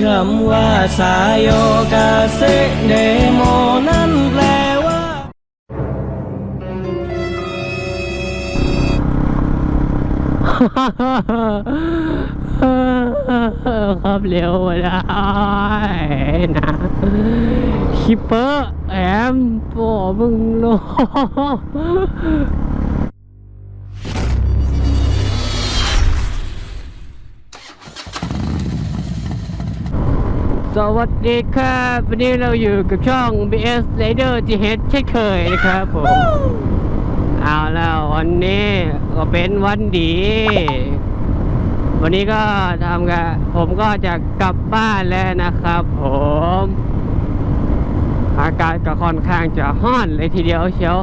คำว่าสายโยกาเซเดโมนั้นแปลว่า ครับเร็วไม่ได้นะคิปเปอร์แอมโอ้มึงโล สวัสดีครับ วันนี้เราอยู่กับช่อง BS Rider GH เช่นเคยนะครับผม เอาแล้ววันนี้ก็เป็นวันดี วันนี้ก็ทำกันผมก็จะกลับบ้านแล้วนะครับผม อากาศก็ค่อนข้างจะห้อนเลยทีเดียวเชียว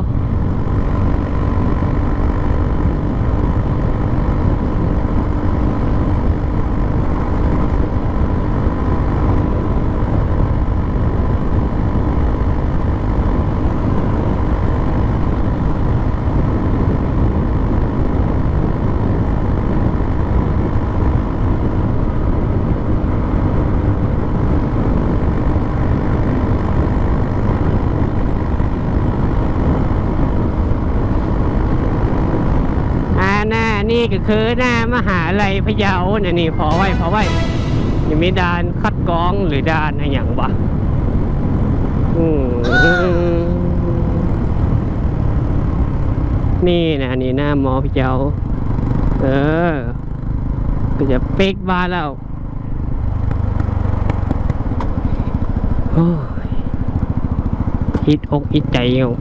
อ่าห นี่ก็คือหน้ามหาลัยพะเยาเนี่ยนี่พอไว้พอไว้ยังมีด่านคัดกรองหรือด่านอะไรอย่างวะนี่นะนี่หน้ามอพะเยาเออ ก็จะเป๊กบ้านแล้วโอ้ยอิดอกอิดใจอยู่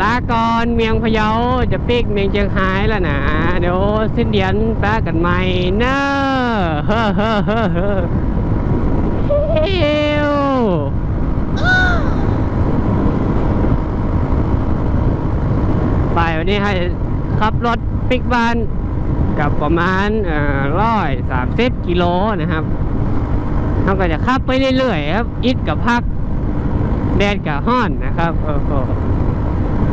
ลาก่อนเมียงพะเยาจะปิกเมียงเชียงหายแล้วนะเดี๋ยวสิ้นเดือนแป๊กันใหม่เนอะเฮ้อเฮ้อเฮ้อเฮ้อเฮ้วไปวันนี้ให้ขับรถปิกบ้านกับประมาณร้อยสามสิบกิโลนะครับเขาก็จะขับไปเรื่อยๆครับอิดกับพัก แดดกับห้อนนะครับโอ้โห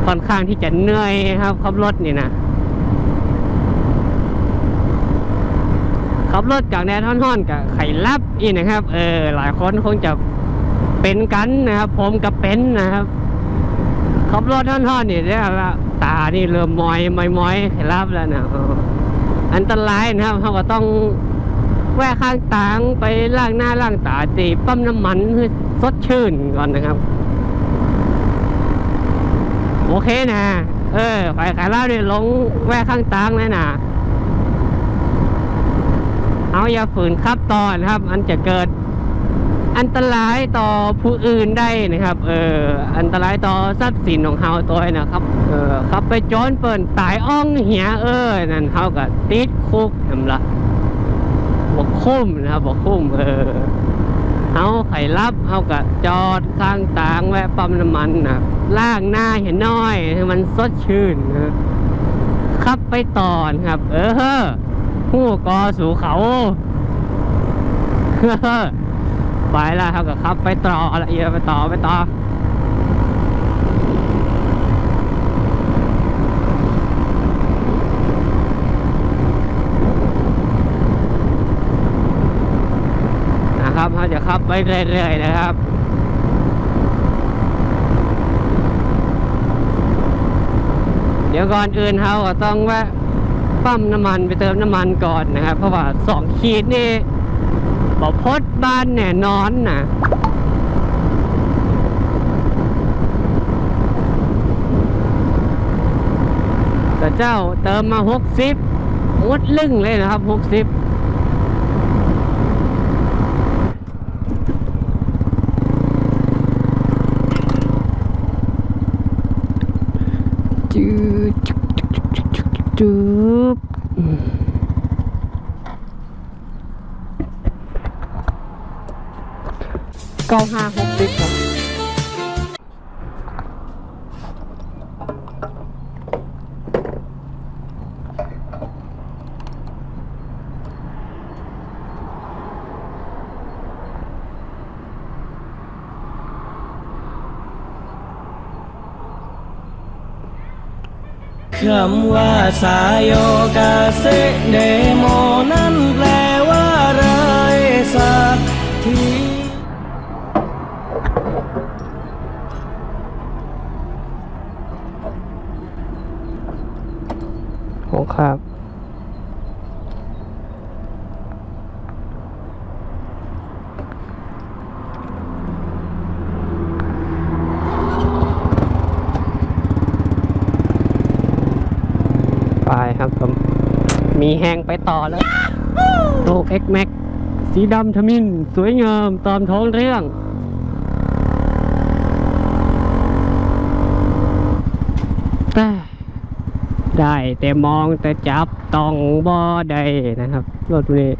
ค่อนข้างที่จะเหนื่อยครับขับรถนี่นะขับรถจากแดนท่อนๆกับไข่ลับอีกนะครับ เออ หลายคนคงจะเป็นกันนะครับ ผมกับเป็นนะครับขับรถท่อนๆนี่ได้ละตานี่เริ่มมอยมอยมอยไข่ลับแล้วนะอันตรายนะครับเขาก็ต้องแวะข้างตางไปล้างหน้าล้างตาตีปั๊มน้ำมันให้สดชื่นก่อนนะครับ เคนะเออไปขายเล้าเนี่ยลงแวะข้างตางเลยนะเอาอย่าฝืนขับต่อนะครับ อันจะเกิด อันตรายต่อผู้อื่นได้นะครับ เอออันตรายต่อทรัพย์สินของเฮาตัวนะครับ เออขับไปโจนเปิ่นตายอ่องเหียเออนั่นเฮาก็ติดคุกนำละบอกคุ้มนะครับบอกคุ้มเออ เอาไข่รับเอากะจอดข้างตางแวะปั๊มน้ำมันนะล่างหน้าเห็นน้อยมันสดชื่นนะขับไปต่อนครับ เออหู้กอสู่เขาไปแล้วครับก็ขับไปต่อละเอียไปต่อไปต่อ นะครับ เขาจะขับไปเรื่อยๆนะครับเดี๋ยวก่อนอื่นเขาก็ต้องแวะปั๊มน้ำมันไปเติมน้ำมันก่อนนะครับ เพราะว่าสองขีดนี่บอกพดบ้านแน่นอนนะแต่เจ้าเติมมาหกสิบงดลึ่งเลยนะครับหกสิบ จืดจุ๊บจุ๊บจุ๊บ จุ๊บเก้าห้าหกสิบครับ คำว่าสายโยกาเซเดโมนั้นแปลว่าไรสักที มีแหงไปต่อแล้วโตเอ็กแม็กสีดำทมินสวยงามตามท้องเรื่องแต่ได้แต่มองแต่จับต้องบ่ได้นะครับรถนี้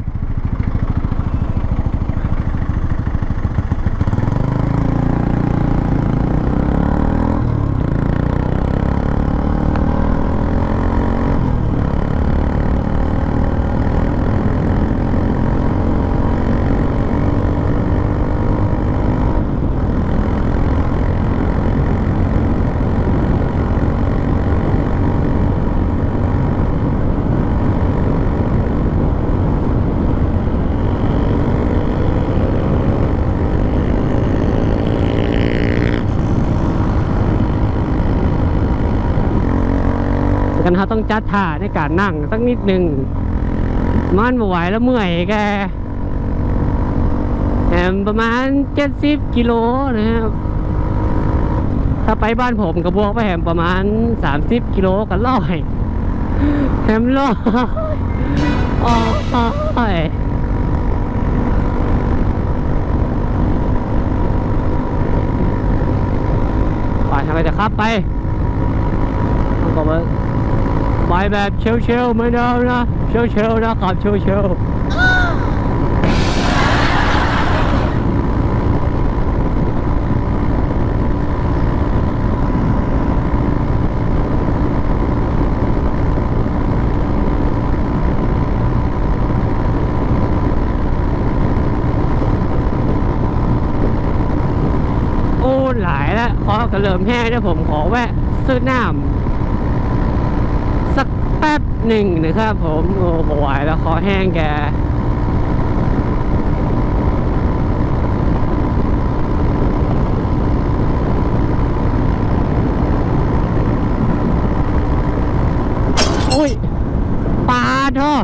เขาต้องจัดท่าในการนั่งสักนิดหนึ่งมันบ่ไหวแล้วเมื่อยแกแหมประมาณเจ็ดสิบกิโลนะครับถ้าไปบ้านผมกับบวกไปแหมประมาณสามสิบกิโลกันร้อยแหมร้อยอ้ยไปทำไมจะขับไปต้องบอกว่า ไปแบบเชลๆเหมือนเดิมนะเชลๆนะขับเชลๆโอ้หลายแล้วขอกระเริ่มแห้งนะผมขอแวะซื้อน้ำ หนึ่งนะครับผมโอ้บ่ไหวแล้วคอแห้งแกอุ้ยปลาเถอะ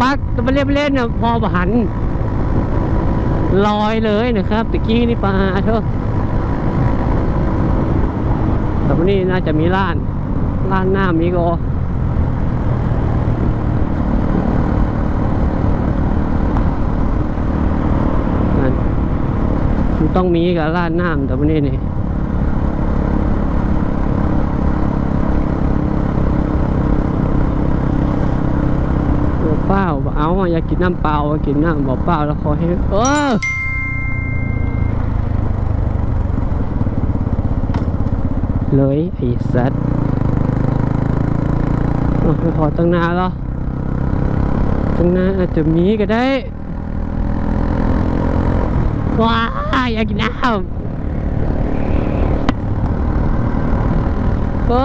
บักตัวเล่นเล่นนะพอบหัน ลอยเลยนะครับตะกี้นี่ปลาเถอะแต่วันนี้น่าจะมีล้านร้านหน้ามีก็นั่นมัน ต้องมีกับร้านน้ำแต่วันนี้นี่เปล่าเอาอะอยากกินน้ำเปล่ากินน้ำบอกเปล่าแล้วขอให้เออเลยไอ้สัตว์พอตั้งนานแล้วตั้งนานอาจจะมีก็ได้ว้า อยากกินน้ำโอ้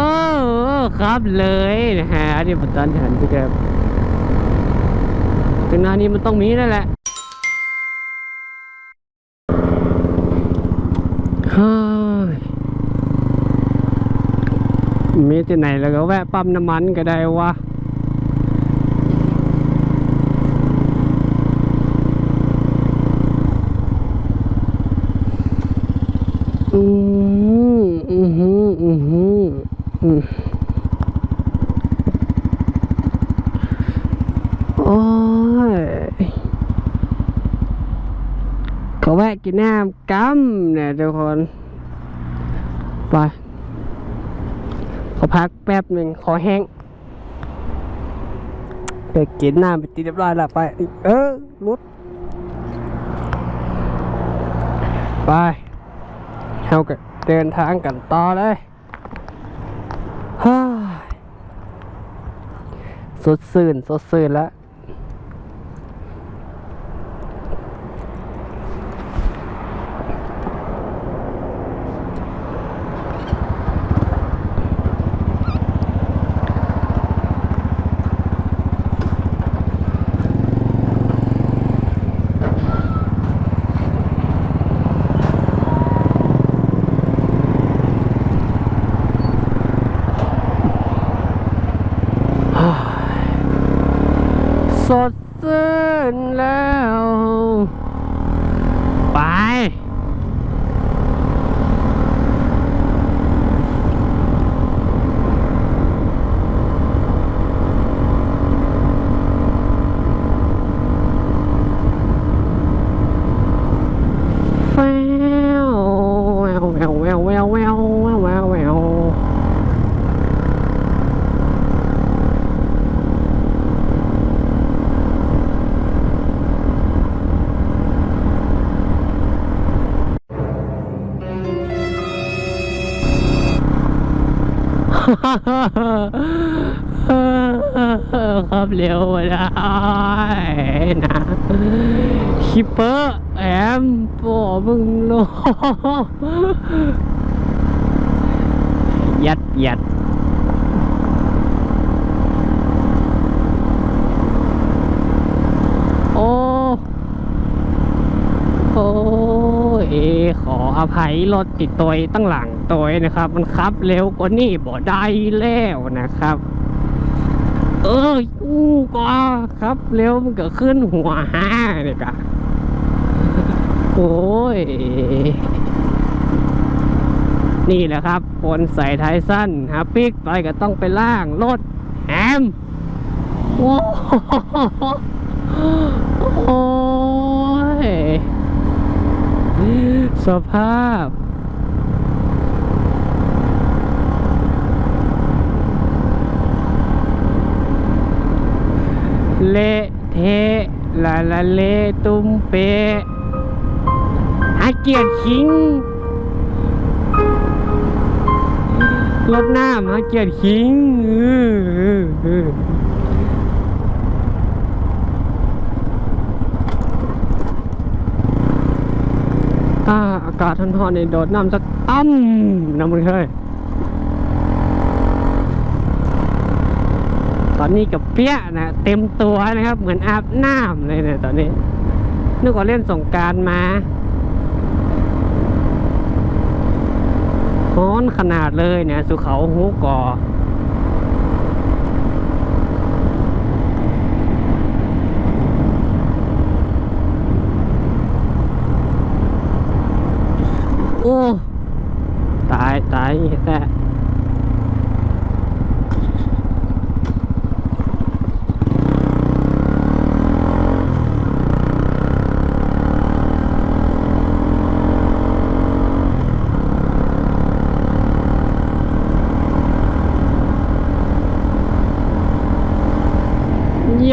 ครับเลยนะฮะอันนี้ผมตอนหันไปแกตั้งนานี้มันต้องมีนั่นแหละฮ้ยมีที่ไหนแล้วก็แวะปั๊มน้ำมันก็ได้วะอืมอืมอืมอืมอืมโอ้ย เขาแวะกินน้ำกัมเนี่ยทุกคนไปขอพักแป๊บหนึ่งขอแห้งไปกินน้ำไปตีเรียบร้อยแล้วไป เออรุดไปเราก็เดินทางกันต่อเลยฮ่าสดสื่นสดสื่นแล้ว สดชื่นแล้ว ไป ครับเร็วได้นะคิปเปอร์แอมโอ้มึงโลยัดยัดโอ้โอ้ยขออภัยรถติดตัวตั้งหลัง ตัวนะครับ มันขับเร็วกว่านี่บ่ได้แล้วนะครับ เอออู้ก็ครับเร็วมันก็ขึ้นหัวห้าเนี่ยกะโอ้ยนี่แหละครับคนใส่ท้ายสั้นฮะปิกไปก็ต้องไปล่างรถแฮมโอ้โหโอ้ยสภาพ เละ เทละละเลตุ้มเปะหาเกียรติคิงรถน้ำหาเกียรติคิงอาอากาศร้อนๆในโดดน้ำสักตั้มน้ำมันเคย อนนี้กับเปี้ยนะเต็มตัวนะครับ เหมือนอาบน้ำเลยเนี่ยตอนนี้นึกว่าเล่นสงการมาฮ้อนขนาดเลยเนี่ยสุเขาหูก่อโอ้ ตายตายแต่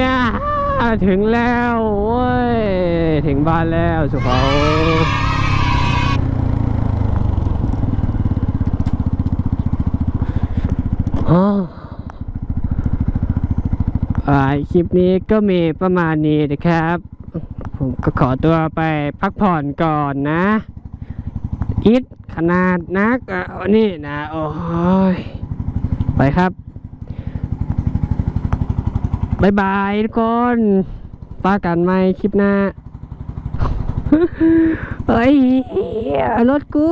ย่าถึงแล้วโว้ย ถึงบ้านแล้วสุเขาอ๋ออ่าคลิปนี้ก็มีประมาณนี้นะครับ ผมก็ขอตัวไปพักผ่อนก่อนนะอิดขนาดนักอะวันนี้นะ โอ้ย ไปครับ บายบายทุกคนป้ากันไหมคลิปหน้า เฮ้ย รถกู